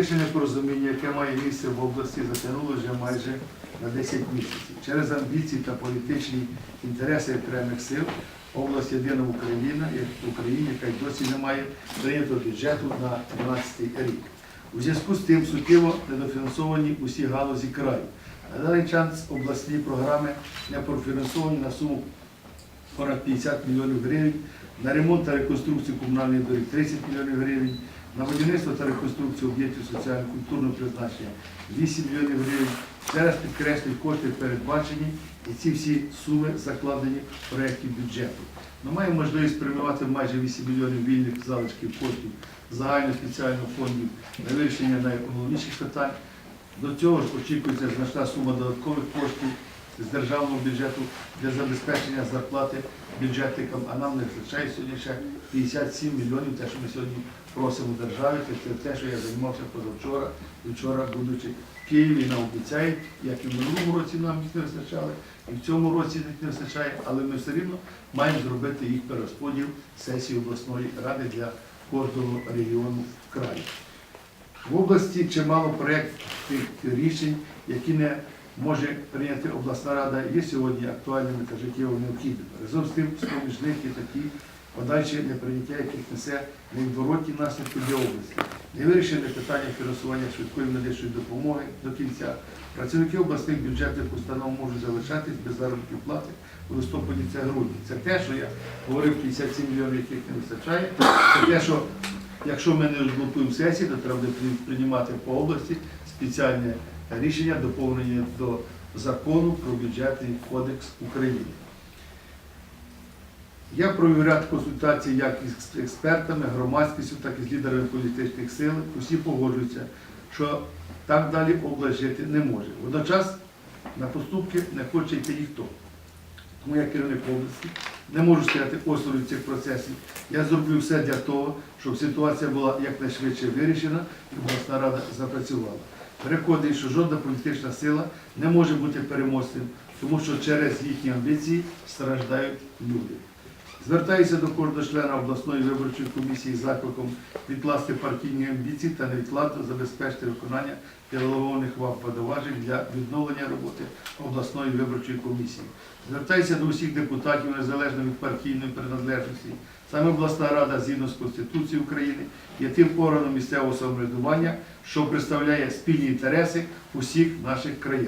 Рішення порозуміння, яке має місце в області, затягнуло вже майже на 10 місяців. Через амбіції та політичні інтереси окремих сил область єдина Україна, як Україна, яка й досі не має прийнятого бюджету на 12 рік. У зв'язку з тим суттєво недофінансовані усі галузі краю. На даний час обласні програми не профінансовані на суму понад 50 мільйонів гривень, на ремонт та реконструкцію комунальних доріг 30 мільйонів гривень, на будівництво та реконструкцію об'єктів соціально-культурного призначення 8 мільйонів гривень. Зараз підкреслюють кошти передбачені і ці всі суми закладені в проєкті бюджету. Ми маємо можливість спрямувати майже 8 мільйонів вільних залишків коштів загального спеціального фонду на вирішення найголовніших питань. До цього ж очікується значна сума додаткових коштів з державного бюджету для забезпечення зарплати бюджетникам, а нам не вистачає сьогодні ще 57 мільйонів, те, що ми сьогодні просимо державі, це те, що я займався позавчора і вчора, будучи в Києві, нам обіцяють, як і в минулому році нам їх не вистачало, і в цьому році їх не вистачає, але ми все рівно маємо зробити їх перерозподіл сесії обласної ради для кожного регіону в краї. В області чимало проєктів рішень, які не може прийняти обласна рада, є сьогодні актуальними та життєво необхідними. Разом з тим, з них є такі подальші неприйняття, яких несе невідворотні наслідки для області. Невирішене питання фінансування швидкої медичної допомоги до кінця. Працівники обласних бюджетних установ можуть залишатись без заробітної плати у листопаді це грудні. Це те, що я говорив, 57 мільйонів, яких не вистачає. Це те, що Якщо ми не розблокуємо сесії, то треба приймати по області спеціальне рішення, доповнення до закону про бюджетний кодекс України. Я провів ряд консультацій як із експертами, громадськістю, так і з лідерами політичних сил. Усі погоджуються, що так далі область жити не може. Водночас на поступки не хоче йти ніхто. Тому я керівник області не можу стояти осторонь цих процесів. Я зроблю все для того, щоб ситуація була якнайшвидше вирішена і обласна рада запрацювала. Переконаний, що жодна політична сила не може бути переможцем, тому що через їхні амбіції страждають люди. Звертаюся до кожного члена обласної виборчої комісії з закликом відкласти партійні амбіції та невідкладно забезпечити виконання делегованих вам повноважень для відновлення роботи обласної виборчої комісії. Звертаюся до усіх депутатів незалежно від партійної приналежності. Саме обласна рада згідно з Конституцією України є тим органом місцевого самоврядування, що представляє спільні інтереси усіх наших країн.